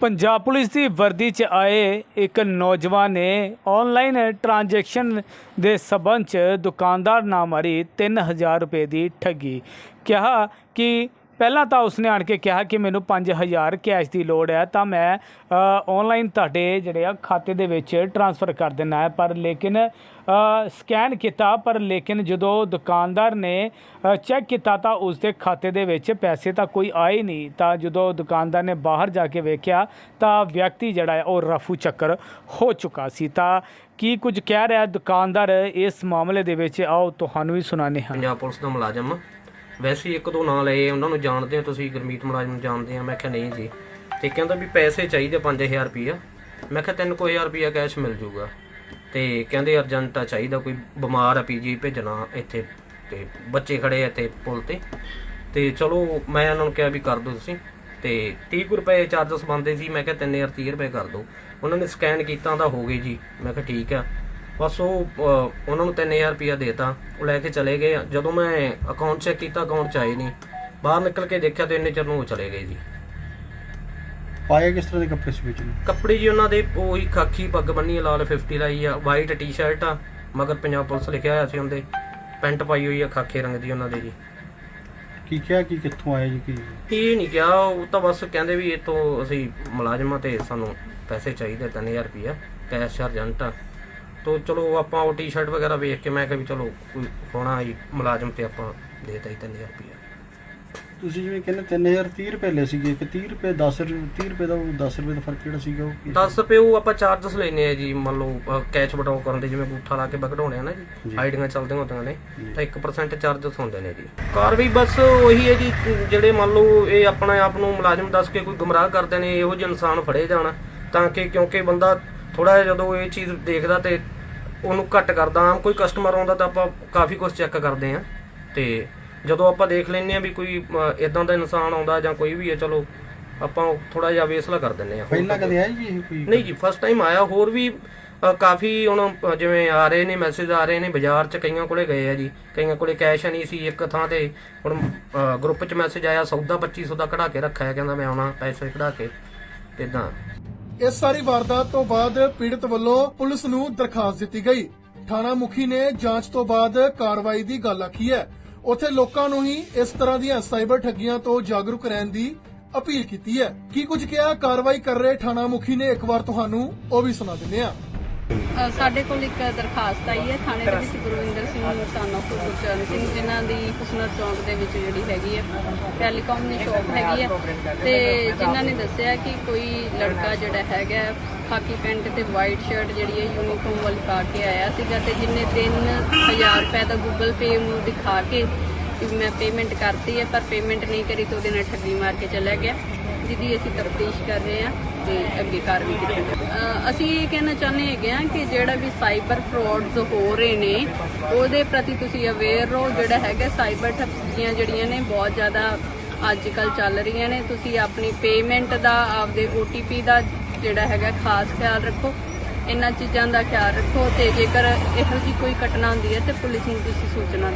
Punjab police ਦੀ ਵਰਦੀ 'ਚ ਆਏ ਇੱਕ ਨੌਜਵਾਨ ਨੇ ਆਨਲਾਈਨ ਟ੍ਰਾਂਜੈਕਸ਼ਨ ਦੇ ਸਬੰਧ 'ਚ ਦੁਕਾਨਦਾਰ ਨਾਲ ਮਾਰੀ 3000 ਰੁਪਏ ਦੀ ਠੱਗੀ। ਕਿਹਾ ਕਿ ਪਹਿਲਾਂ ਤਾਂ ਉਸਨੇ ਆਣ ਕੇ ਕਿਹਾ ਕਿ ਮੈਨੂੰ 5000 ਕੈਸ਼ ਦੀ ਲੋੜ ਹੈ, ਤਾਂ ਮੈਂ ਆਨਲਾਈਨ ਤੁਹਾਡੇ ਜਿਹੜੇ ਆ ਖਾਤੇ ਦੇ ਵਿੱਚ ਟ੍ਰਾਂਸਫਰ ਕਰ ਦਿੰਦਾ ਹੈ। ਪਰ ਲੇਕਿਨ ਸਕੈਨ ਕੀਤਾ, ਪਰ ਲੇਕਿਨ ਜਦੋਂ ਦੁਕਾਨਦਾਰ ਨੇ ਚੈੱਕ ਕੀਤਾ ਤਾਂ ਉਸਦੇ ਖਾਤੇ ਦੇ ਵਿੱਚ ਪੈਸੇ ਤਾਂ ਕੋਈ ਆਏ ਨਹੀਂ। ਤਾਂ ਜਦੋਂ ਦੁਕਾਨਦਾਰ ਨੇ ਬਾਹਰ ਜਾ ਕੇ ਵੇਖਿਆ, ਤਾਂ ਵਿਅਕਤੀ ਜਿਹੜਾ ਹੈ ਉਹ ਰਫੂ ਚੱਕਰ ਹੋ ਚੁੱਕਾ ਸੀ। ਤਾਂ ਕੀ ਕੁਝ ਕਹਿ ਰਿਹਾ ਦੁਕਾਨਦਾਰ ਇਸ ਮਾਮਲੇ ਦੇ ਵਿੱਚ? ਆਓ, ਤੁਹਾਨੂੰ ਵੀ ਸੁਣਾਉਂਦੇ ਹਾਂ। ਪੰਜਾਬ ਪੁਲਿਸ ਦਾ ਮੁਲਾਜ਼ਮ ਵੈਸੇ ਹੀ ਇੱਕ ਦੋ ਨਾਂ ਲਏ ਉਹਨਾਂ ਨੂੰ ਜਾਣਦੇ ਹੋ ਤੁਸੀਂ, ਗੁਰਮੀਤ ਮੁਲਾਜ਼ਮ ਨੂੰ ਜਾਣਦੇ ਆ ਮੈਂ ਕਿਹਾ ਨਹੀਂ ਜੀ। ਤੇ ਕਹਿੰਦਾ ਵੀ ਪੈਸੇ ਚਾਹੀਦੇ 5000 ਰੁਪਈਆ। ਮੈਂ ਕਿਹਾ ਤੈਨੂੰ ਕੋਈ 1000 ਰੁਪਈਆ ਕੈਸ਼ ਮਿਲ ਜਾਊਗਾ ਤੇ ਕਹਿੰਦੇ ਅਰਜੈਂਟ ਆ, ਚਾਹੀਦਾ ਕੋਈ ਬਿਮਾਰ ਆ, ਪੀਜੀ ਭੇਜਣਾ ਇੱਥੇ। ਤੇ ਬੱਚੇ ਖੜੇ ਆ ਇੱਥੇ ਪੁਲ ਤੇ। ਤੇ ਚਲੋ, ਮੈਂ ਉਹਨਾਂ ਨੂੰ ਕਿਹਾ ਵੀ ਕਰ ਦਿਓ ਤੁਸੀਂ। ਤੇ 30 ਕੁ ਰੁਪਏ ਚਾਰਜਸ ਬੰਦੇ ਸੀ। ਮੈਂ ਕਿਹਾ 3000 30 ਰੁਪਏ ਕਰ ਦਿਓ। ਉਹਨਾਂ ਨੇ ਸਕੈਨ ਕੀਤਾ, ਤਾਂ ਹੋ ਗਏ ਜੀ। ਮੈਂ ਕਿਹਾ ਠੀਕ ਆ। ਬਸ ਉਹ ਉਹਨਾਂ ਨੂੰ 3000 ਰੁਪਇਆ ਦੇਤਾ। ਉਹ ਲੈ ਕੇ ਚਲੇ ਗਏ। ਜਦੋਂ ਮੈਂ ਅਕਾਊਂਟ ਚੈੱਕ ਕੀਤਾ ਅਕਾਊਂਟ ਚ ਆਏ ਨਹੀਂ। ਬਾਹਰ ਨਿਕਲ ਕੇ ਦੇਖਿਆ ਤੇ ਇੰਨੇ ਚਿਰ ਨੂੰ ਉਹ ਚਲੇ ਗਏ ਜੀ। ਪਾਏ ਕਿਸ ਤਰ੍ਹਾਂ ਦੇ ਕੱਪੜੇ ਸੀ ਵਿੱਚ? ਨੂੰ ਕੱਪੜੇ ਜੀ ਉਹਨਾਂ ਦੇ ਉਹੀ ਖਾਕੀ ਪੱਗ ਬੰਨੀ ਲਾਲ 50 ਲਾਈ ਆ ਵਾਈਟ ਟੀ-ਸ਼ਰਟ ਆ ਮਗਰ ਪੰਜਾਬ ਪੁਲਿਸ ਲਿਖਿਆ ਹੋਇਆ ਸੀ ਉਹਦੇ। ਪੈਂਟ ਪਾਈ ਹੋਈ ਆ ਖਾਕੇ ਰੰਗ ਦੀ ਉਹਨਾਂ ਦੇ ਜੀ। ਕੀ ਕਿਹਾ ਕਿ ਕਿੱਥੋਂ ਆਏ ਜੀ ਕੀ? ਇਹ ਨਹੀਂ ਕਿਹਾ ਉਹ ਤਾਂ ਬਸ ਕਹਿੰਦੇ ਵੀ ਇਹ ਤੋਂ ਅਸੀਂ ਮੁਲਾਜ਼ਮਾਂ ਤੇ ਸਾਨੂੰ ਪੈਸੇ ਚਾਹੀਦੇ 3000 ਰੁਪਇਆ ਕੈਸ਼ ਅਰਜੈਂਟ ਆ। ਤੋ ਚਲੋ ਆਪਾਂ ਉਹ ਟੀ-ਸ਼ਰਟ ਵਗੈਰਾ ਵੇਖ ਕੇ ਮੈਂ ਕਿਹਾ ਵੀ ਚਲੋ ਕੋਈ ਹੋਣਾ ਹੀ ਮੁਲਾਜ਼ਮ ਤੇ ਆਪਾਂ ਦੇਤਾ ਹੀ 3000 ਰੁਪਏ ਤੁਸੀਂ ਜਿਵੇਂ ਕਹਿੰਦੇ 3030 ਰੁਪਏ ਲੈ ਸੀਗੇ ਕਿ 30 ਰੁਪਏ 10 ਰੁਪਏ ਦਾ ਉਹ 10 ਰੁਪਏ ਦਾ ਫ਼ਰਕ ਕਿਹੜਾ ਸੀਗਾ ਉਹ 10 ਰੁਪਏ ਉਹ ਆਪਾਂ ਚਾਰਜਸ ਲੈਨੇ ਆ ਜੀ ਮੰਨ ਲਓ ਕੈਚ ਬਟਾਉ ਕਰਨ ਦੇ ਜਿਵੇਂ ਬੂਠਾ ਲਾ ਕੇ ਬਗੜਾਉਣੇ ਆ ਨਾ ਜੀ ਆਈਡੀਆਂ ਚੱਲਦੀਆਂ ਹੁੰਦੀਆਂ ਨੇ ਤਾਂ 1% ਚਾਰਜਸ ਹੁੰਦੇ ਨੇ ਜੀ। ਕਾਰਵਾਈ ਬਸ ਉਹੀ ਹੈ ਜੀ ਜਿਹੜੇ ਮੰਨ ਲਓ ਇਹ ਆਪਣੇ ਆਪ ਨੂੰ ਮੁਲਾਜ਼ਮ ਦੱਸ ਕੇ ਕੋਈ ਗੁੰਮਰਾਹ ਕਰਦੇ ਨੇ ਇਹੋ ਜਿਹੇ ਇਨਸਾਨ ਫੜੇ ਜਾਣ ਤਾਂ ਕਿ ਕਿਉਂਕਿ ਬੰਦਾ ਥੋੜਾ ਜਿਹਾ ਜਦੋਂ ਇਹ ਚੀਜ਼ ਦੇਖਦਾ ਤੇ ਉਹਨੂੰ ਘੱਟ ਕਰਦਾ। ਆਮ ਕੋਈ ਕਸਟਮਰ ਆਉਂਦਾ ਤਾਂ ਆਪਾਂ ਕਾਫੀ ਕੁਝ ਚੈੱਕ ਕਰਦੇ ਆ ਤੇ ਜਦੋਂ ਆਪਾਂ ਦੇਖ ਲੈਂਦੇ ਆ ਵੀ ਕੋਈ ਇਦਾਂ ਦਾ ਇਨਸਾਨ ਆਉਂਦਾ ਜਾਂ ਕੋਈ ਵੀ ਹੈ ਚਲੋ ਆਪਾਂ ਥੋੜਾ ਜਿਹਾ ਵੇਸਲਾ ਕਰ ਦਿੰਦੇ ਆ ਪਹਿਲਾਂ ਕਦੇ ਆਏ ਜੀ ਕੋਈ? ਨਹੀਂ ਜੀ ਫਸਟ ਟਾਈਮ ਆਇਆ। ਹੋਰ ਵੀ ਕਾਫੀ ਹੁਣ ਜਿਵੇਂ ਆ ਰਹੇ ਨੇ ਮੈਸੇਜ ਆ ਰਹੇ ਨੇ ਬਾਜ਼ਾਰ ਚ ਕਈਆਂ ਕੋਲੇ ਗਏ ਆ ਜੀ। ਕਈਆਂ ਕੋਲੇ ਕੈਸ਼ ਨਹੀਂ ਸੀ ਇੱਕ ਥਾਂ ਤੇ। ਹੁਣ ਗਰੁੱਪ ਚ ਮੈਸੇਜ ਆਇਆ ਸੌਦਾ 2500 ਦਾ ਕਢਾ ਕੇ ਰੱਖਿਆ। ਕਹਿੰਦਾ ਮੈਂ ਆਉਣਾ ਪੈਸੇ ਕਢਾ ਕੇ। ਇਦਾਂ ਇਸ ਸਾਰੀ ਵਾਰਦਾਤ ਤੋਂ ਬਾਅਦ ਪੀੜਤ ਵੱਲੋਂ ਪੁਲਿਸ ਨੂੰ ਦਰਖਾਸਤ ਦਿੱਤੀ ਗਈ। ਥਾਣਾ ਮੁਖੀ ਨੇ ਜਾਂਚ ਤੋਂ ਬਾਅਦ ਕਾਰਵਾਈ ਦੀ ਗੱਲ ਆਖੀ ਹੈ। ਉੱਥੇ ਲੋਕਾਂ ਨੂੰ ਹੀ ਇਸ ਤਰ੍ਹਾਂ ਦੀਆਂ ਸਾਈਬਰ ਠੱਗੀਆਂ ਤੋਂ ਜਾਗਰੂਕ ਰਹਿਣ ਦੀ ਅਪੀਲ ਕੀਤੀ ਹੈ। ਕੀ ਕੁਝ ਕਿਹਾ ਕਾਰਵਾਈ ਕਰ ਰਹੇ ਥਾਣਾ ਮੁਖੀ ਨੇ? ਇੱਕ ਵਾਰ ਤੁਹਾਨੂੰ ਉਹ ਵੀ ਸੁਣਾ ਦਿੰਦੇ ਹਾਂ। ਸਾਡੇ ਕੋਲ ਇੱਕ ਦਰਖਾਸਤ ਆਈ ਹੈ ਥਾਣੇ ਦੇ ਵਿੱਚ ਗੁਰਵਿੰਦਰ ਸਿੰਘ ਸਾਨੋ ਗੁਰਚਰਨ ਸਿੰਘ ਜਿਨ੍ਹਾਂ ਦੀ ਹੁਸਨਰ ਚੌਂਕ ਦੇ ਵਿੱਚ ਜਿਹੜੀ ਹੈਗੀ ਹੈ ਟੈਲੀਕਾਮ ਦੀ ਸ਼ਾਪ ਹੈਗੀ ਹੈ। ਤੇ ਜਿਨ੍ਹਾਂ ਨੇ ਦੱਸਿਆ ਕਿ ਕੋਈ ਲੜਕਾ ਜਿਹੜਾ ਹੈਗਾ ਹੈ, ਖਾਕੀ ਪੈਂਟ ਤੇ ਵਾਈਟ ਸ਼ਰਟ ਜਿਹੜੀ ਹੈ ਯੂਨੀਫਾਰਮ ਵਾਲੀ ਪਾ ਕੇ ਆਇਆ ਸੀਗਾ ਤੇ ਜਿੰਨੇ 3000 ਰੁਪਏ ਦਾ ਗੂਗਲ ਪੇ ਨੂੰ ਦਿਖਾ ਕੇ ਕਿ ਮੈਂ ਪੇਮੈਂਟ ਕਰਤੀ ਹੈ ਪਰ ਪੇਮੈਂਟ ਨਹੀਂ ਕਰੀ ਤਾਂ ਉਹਦੇ ਨਾਲ ਠੱਗੀ ਮਾਰ ਕੇ ਚਲਾ ਗਿਆ। ਜਿਹਦੀ ਅਸੀਂ ਤਫਤੀਸ਼ ਕਰ ਰਹੇ ਹਾਂ ਤੇ ਅੱਗੇ ਕਾਰਵਾਈ ਕੀਤੀ ਅਸੀਂ ਇਹ ਕਹਿਣਾ ਚਾਹੁੰਦੇ ਹੈਗੇ ਆ ਕਿ ਜਿਹੜਾ ਵੀ ਸਾਈਬਰ ਫਰਾਡਸ ਹੋ ਰਹੇ ਨੇ, ਉਹਦੇ ਪ੍ਰਤੀ ਤੁਸੀਂ ਅਵੇਅਰ ਰਹੋ, ਜਿਹੜਾ ਹੈਗਾ ਸਾਈਬਰ ਠੱਗੀਆਂ ਜਿਹੜੀਆਂ ਨੇ ਬਹੁਤ ਜ਼ਿਆਦਾ ਅੱਜ ਕੱਲ ਚੱਲ ਰਹੀਆਂ ਨੇ। ਤੁਸੀਂ ਆਪਣੀ ਪੇਮੈਂਟ ਦਾ, ਆਪਦੇ OTP ਦਾ ਜਿਹੜਾ ਹੈਗਾ ਖਾਸ ਖਿਆਲ ਰੱਖੋ। ਇਹਨਾਂ ਚੀਜ਼ਾਂ ਦਾ ਖਿਆਲ ਰੱਖੋ ਤੇ ਜੇਕਰ ਇਹੋ ਜਿਹੀ ਕੋਈ ਘਟਨਾ ਹੁੰਦੀ ਹੈ ਤੇ ਪੁਲਿਸ ਨੂੰ ਤੁਸੀਂ ਸੂਚਨਾ ਦਿਓ।